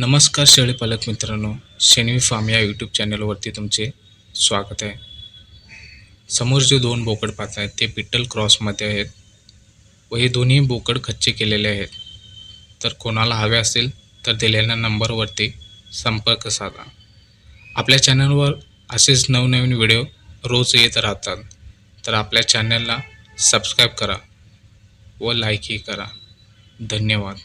नमस्कार शेळी पालक मित्रांनो शेणवी फार्म या यूट्यूब चॅनलवरती तुमचे स्वागत आहे. समोर जे दोन बोकड पाहत आहेत ते पिट्टल क्रॉसमध्ये आहेत व हे दोन्ही बोकड खच्चे केलेले आहेत. तर कोणाला हवे असेल तर दिलेल्या नंबरवरती संपर्क साधा. आपल्या चॅनलवर असेच नवनवीन व्हिडिओ रोज येत राहतात तर आपल्या चॅनलला सबस्क्राईब करा व लाईकही करा. धन्यवाद.